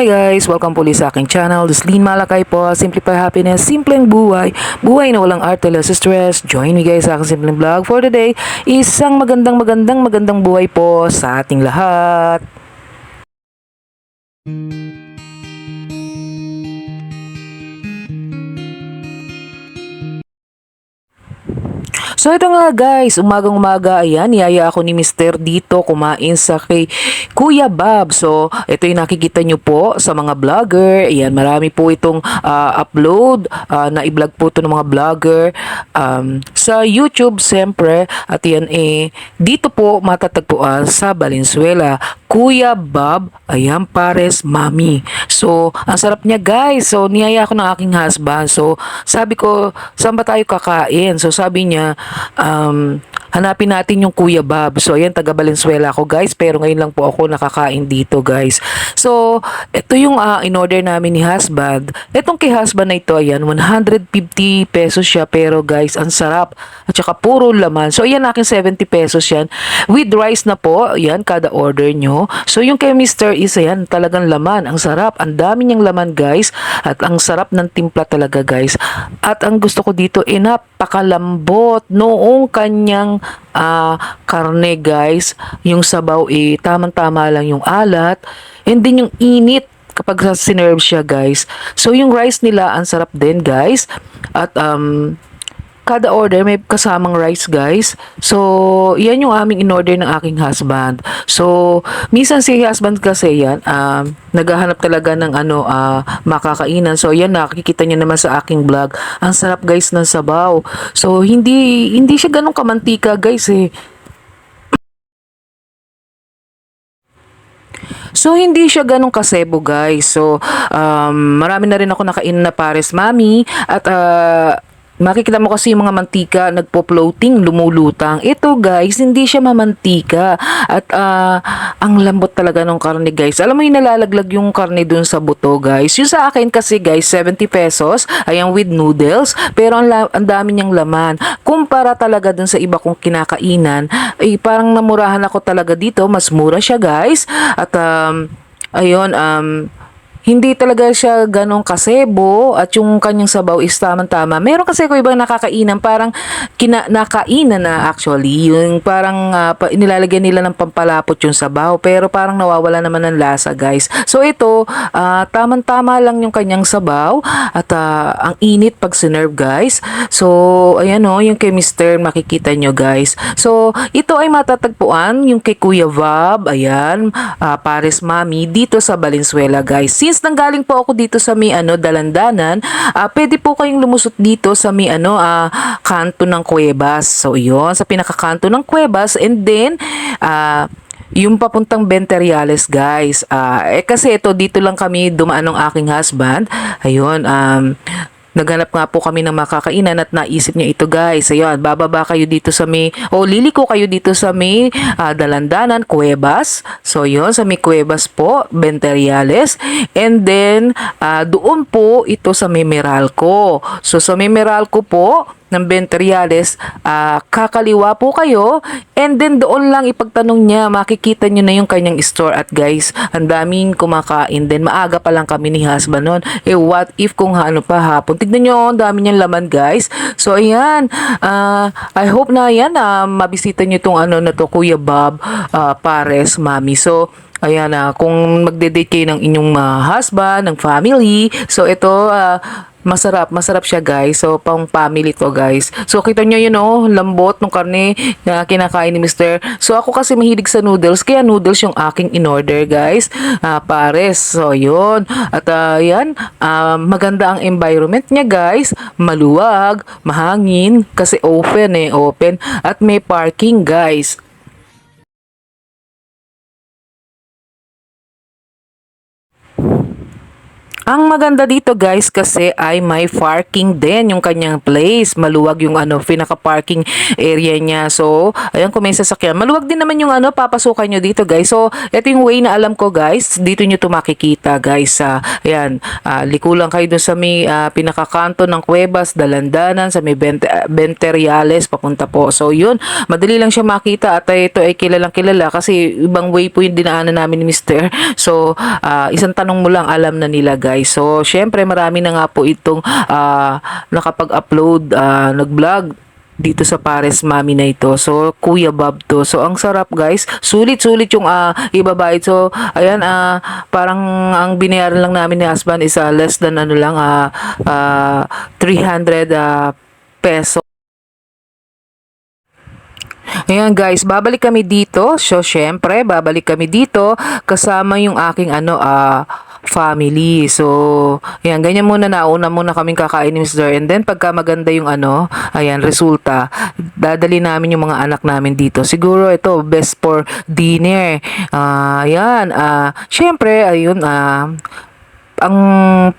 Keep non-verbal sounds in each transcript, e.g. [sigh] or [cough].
Hi guys! Welcome po ulit sa aking channel. This is Lean Malakay po. Simplify Happiness, simpleng buhay. Buhay na walang arte, less stress. Join me guys sa aking simpleng vlog for today. Isang magandang magandang magandang buhay po sa ating lahat. So ito nga guys, umagang umaga, ayan, niyaya ako ni Mr. dito kumain sa kay Kuya Bob. So ito yung nakikita nyo po sa mga vlogger. Ayan, marami po itong ah, upload ah, na i-vlog po ito ng mga vlogger um, sa YouTube siyempre. At yan eh, dito po matatagpuan sa Valenzuela. Kuya Bob, ayan pares mami. So, ang sarap niya guys. So, niyaya ako ng aking husband. So, sabi ko, saan ba tayo kakain? So, sabi niya, um, hanapin natin yung Kuya Bob. So, ayan, taga Valenzuela ako guys. Pero ngayon lang po ako nakakain dito guys. So, ito yung ah, in-order namin ni husband. Itong kay husband na ito, ayan, 150 pesos siya. Pero guys, ang sarap. At saka puro laman. So, ayan, akin 70 pesos yan. With rice na po, ayan, kada order nyo. So, yung kay Mr. is, ayan, talagang laman. Ang sarap. Ang dami niyang laman, guys. At ang sarap ng timpla talaga, guys. At ang gusto ko dito, eh, napakalambot noong kanyang ah, karne, guys. Yung sabaw, eh, tamang-tama lang yung alat. And then yung init kapag sinerve siya, guys. So, yung rice nila, ang sarap din, guys. At, um, kada order may kasamang rice guys. So, yan yung aming in-order ng aking husband. So, minsan si husband kasi yan, um, naghahanap talaga ng ano, ah, makakainan. So, yan nakikita niyo naman sa aking vlog. Ang sarap guys ng sabaw. So, hindi hindi siya ganun kamantika guys eh. So, hindi siya ganun kasebo, guys. So, um, marami na rin ako nakain na pares mami. At, uh, makikita mo kasi yung mga mantika nagpo-floating, lumulutang. Ito, guys, hindi siya mamantika. At, ah, ang lambot talaga ng karne, guys. Alam mo yung nalalaglag yung karne dun sa buto, guys. Yung sa akin kasi, guys, 70 pesos. Ayan, with noodles. Pero, ang, ang dami niyang laman. Kumpara talaga dun sa iba kong kinakainan, ay parang namurahan ako talaga dito. Mas mura siya, guys. At, um, ayun, um, hindi talaga siya ganong kasebo at yung kanyang sabaw is tamang-tama. Meron kasi ko ibang nakakainan, parang kina, nakainan na actually. Yung parang ah, pa, nilalagyan nila ng pampalapot yung sabaw, pero parang nawawala naman ng lasa, guys. So ito, ah, tamang-tama lang yung kanyang sabaw at ah, ang init pag sinerve, guys. So, ayan o, yung kay Mr. makikita nyo, guys. So, ito ay matatagpuan yung kay Kuya Vab, ayan, ah, Paris Mami, dito sa Valenzuela, guys. Since nanggaling po ako dito sa may ano, Dalandanan, ah, pwede po kayong lumusot dito sa may ano, ah, kanto ng Cuevas. So, yun, sa pinakakanto ng Cuevas. And then, ah, yung papuntang Benteriales, guys. Ah, eh, kasi ito, dito lang kami dumaan ng aking husband. Ayun, um, Naghanap nga po kami ng makakainan at naisip niya ito guys. Ayun, bababa kayo dito sa may, o liliko kayo dito sa may ah, Dalandanan, Cuevas. So yun, sa may Cuevas po, Benteriales. And then, ah, doon po ito sa may Meralco. So sa may Meralco po, ng Benteriales, ah, kakaliwa po kayo and then doon lang ipagtanong niya, makikita niyo na yung kanyang store at guys, ang daming kumakain din. Maaga pa lang kami ni husband noon. Eh what if kung ano pa hapon? Tignan niyo, ang dami niyang laman guys. So ayan, ah, I hope na yan, ah, mabisita niyo tong ano na to, Kuya Bob ah, Pares, Mami. So, Ayan na, kung magde-date kayo ng inyong ah, husband, ng family, so ito, ah, masarap, masarap siya guys. So, pang family to guys. So, kita nyo yun oh, lambot ng karne na kinakain ni Mr. So, ako kasi mahilig sa noodles, kaya noodles yung aking in-order guys. Ah, pares. So, yun. At ah, yan, ah, maganda ang environment niya guys. Maluwag, mahangin, kasi open eh, open. At may parking guys. Ang maganda dito guys kasi ay may parking din yung kanyang place. Maluwag yung ano, pinaka-parking area niya. So, ayan kung may sasakyan. Maluwag din naman yung ano, papasukan nyo dito guys. So, ito yung way na alam ko guys. Dito nyo to makikita guys. Sa, ayan, ah, liko lang kayo dun sa may ah, pinakakanto ng Cuevas, Dalandanan, sa may Bente, Benteriales, papunta po. So, yun, madali lang siya makita at ah, ito ay kilalang kilala kasi ibang way po yung dinaanan namin ni Mr. So, ah, isang tanong mo lang alam na nila guys. So, syempre marami na nga po itong ah, nakapag-upload, ah, nag-vlog dito sa Pares Mami na ito. So, Kuya Bob to. So, ang sarap guys. Sulit-sulit yung ah, ibabayad. So, ayan, ah, parang ang binayaran lang namin ni husband is ah, less than ano lang, ah, ah, 300 ah, peso. Ayan guys, babalik kami dito. So, syempre, babalik kami dito kasama yung aking ano, ah, family. So, ayan, ganyan muna nauna muna kaming kakain ni Mr. And then, pagka maganda yung ano, ayan, resulta, dadali namin yung mga anak namin dito. Siguro ito, best for dinner. Ah, ayan, ah, syempre, ayun, ah, ang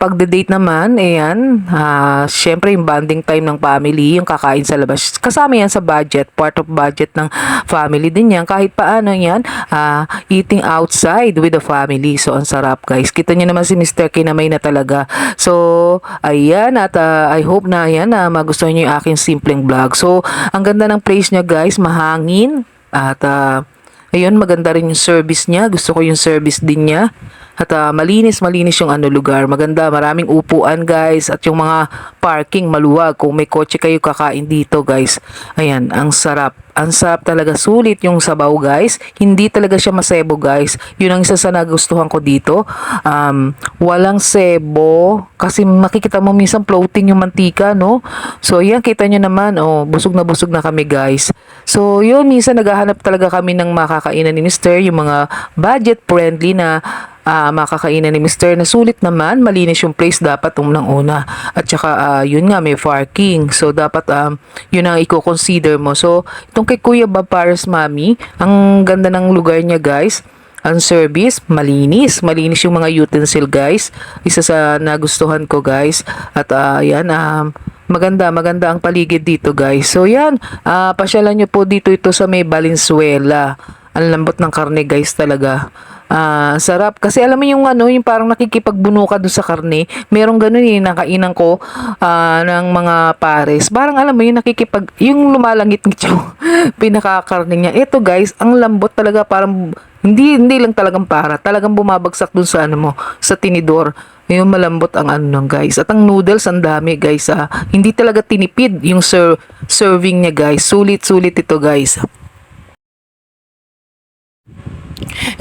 pagde-date naman, ayan, ah, syempre yung bonding time ng family, yung kakain sa labas. Kasama yan sa budget, part of budget ng family din yan. Kahit paano yan, ah, eating outside with the family. So, ang sarap guys. Kita niyo naman si Mr. Kinamay na talaga. So, ayan, at ah, I hope na ayan, na magustuhan niyo yung aking simpleng vlog. So, ang ganda ng place niya guys, mahangin. At, ah, Ayun, maganda rin yung service niya. Gusto ko yung service din niya. At ah, malinis, malinis yung ano lugar. Maganda, maraming upuan guys. At yung mga parking maluwag. Kung may kotse kayo kakain dito guys. Ayan, ang sarap. Ang sarap talaga. Sulit yung sabaw guys. Hindi talaga siya masebo guys. Yun ang isa sa nagustuhan ko dito. Um, walang sebo. Kasi makikita mo minsan floating yung mantika, no? So, ayan, kita nyo naman. Oh, busog na busog na kami guys. So, yun, minsan naghahanap talaga kami ng makakainan ni Mr. Yung mga budget-friendly na ah makakainan ni Mr. na sulit naman, malinis yung place dapat unang-una. At saka ah, yun nga may parking. So dapat um, yun ang i-consider mo. So itong kay Kuya Bob Paris Mami, ang ganda ng lugar niya guys. Ang service, malinis. Malinis yung mga utensil guys. Isa sa nagustuhan ko guys. At ah, yan, um, maganda, maganda ang paligid dito guys. So yan, ah, pasyalan nyo po dito ito sa may Valenzuela. Ang lambot ng karne guys talaga. Ah, sarap. Kasi alam mo yung ano, yung parang nakikipagbuno ka dun sa karne. Merong ganun eh, nakainan ko ah, ng mga pares. Parang alam mo yung nakikipag, yung lumalangit-ngit [laughs] yung pinakakarne niya. Ito guys, ang lambot talaga parang, hindi, hindi lang talagang para. Talagang bumabagsak dun sa ano mo, sa tinidor. Yung malambot ang ano nung guys. At ang noodles, ang dami guys. Ah. Hindi talaga tinipid yung ser- serving niya guys. Sulit-sulit ito guys.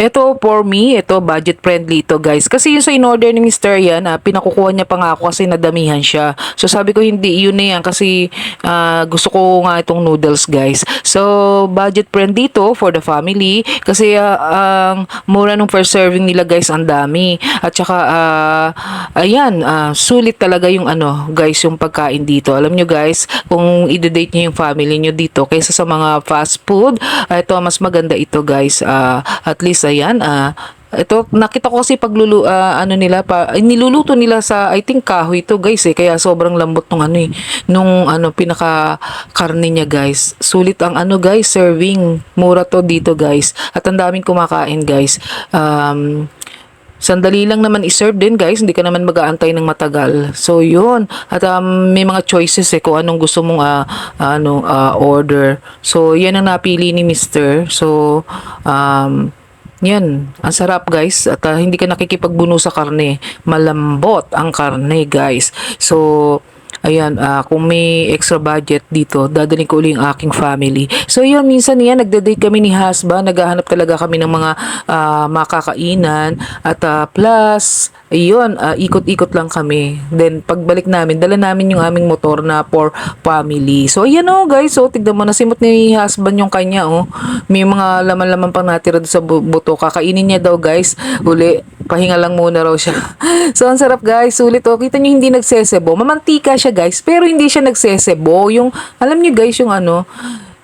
Ito for me, ito budget friendly ito guys. Kasi yung sa in-order ni Mr. yan, ah, pinakukuha niya pa nga ako kasi nadamihan siya. So sabi ko hindi, yun na yan kasi ah, gusto ko nga itong noodles guys. So budget friendly ito for the family kasi ah, ang mura nung first serving nila guys ang dami. At saka ah, ayan, ah, sulit talaga yung ano guys yung pagkain dito. Alam nyo guys, kung i-date nyo yung family nyo dito kaysa sa mga fast food, ah, ito mas maganda ito guys. Ah, at least ayan, ah, ito nakita ko kasi paglulu ah, ano nila pa ay, niluluto nila sa I think kahoy ito guys eh. Kaya sobrang lambot nung ano eh nung ano pinaka karne niya guys. Sulit ang ano guys serving. Mura to dito guys. At ang daming kumakain guys. Um Sandali lang naman i-serve din guys, hindi ka naman mag-aantay ng matagal. So yun, at um, may mga choices eh kung anong gusto mong ah, ano ah, order. So yan ang napili ni Mr. So um yan, ang sarap guys at ah, hindi ka nakikipagbuno sa karne. Malambot ang karne guys. So Ayan, ah, kung may extra budget dito, dadalhin ko uli yung aking family. So yun, minsan yan, nagde-date kami ni husband, naghahanap talaga kami ng mga ah, makakainan. At ah, plus, ayun, ah, ikot-ikot lang kami. Then, pagbalik namin, dala namin yung aming motor na for family. So, ayan oh guys, so tignan mo, nasimot ni husband yung kanya oh. May mga laman-laman pang natira sa bu- buto. Kakainin niya daw guys, uli, pahinga lang muna raw siya. [laughs] so, ang sarap guys, sulit oh. Kita niyo hindi nagsesebo. Mamantika siya guys, pero hindi siya nagsesebo. Yung, alam niyo guys, yung ano,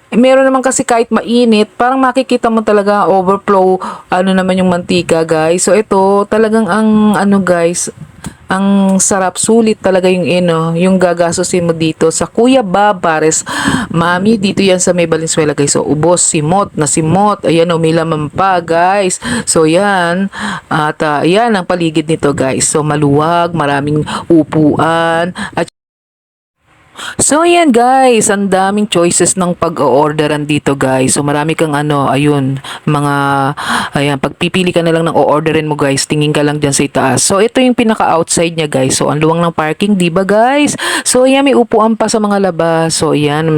eh, meron naman kasi kahit mainit, parang makikita mo talaga overflow, ano naman yung mantika guys. So, ito, talagang ang, ano guys, Ang sarap, sulit talaga yung ino, yung gagastusin mo dito sa Kuya Bob Pares. Mami, dito yan sa May Valenzuela guys. So, ubos, simot na simot. Ayan, umilaman pa guys. So, yan. At ah, yan ang paligid nito guys. So, maluwag, maraming upuan. At So yan guys, ang daming choices ng pag-orderan dito guys. So marami kang ano, ayun, mga ayan, pagpipili ka na lang ng o-orderin mo guys, tingin ka lang diyan sa itaas. So ito yung pinaka-outside niya guys. So ang luwang ng parking, 'di ba guys? So yan may upuan pa sa mga labas. So yan.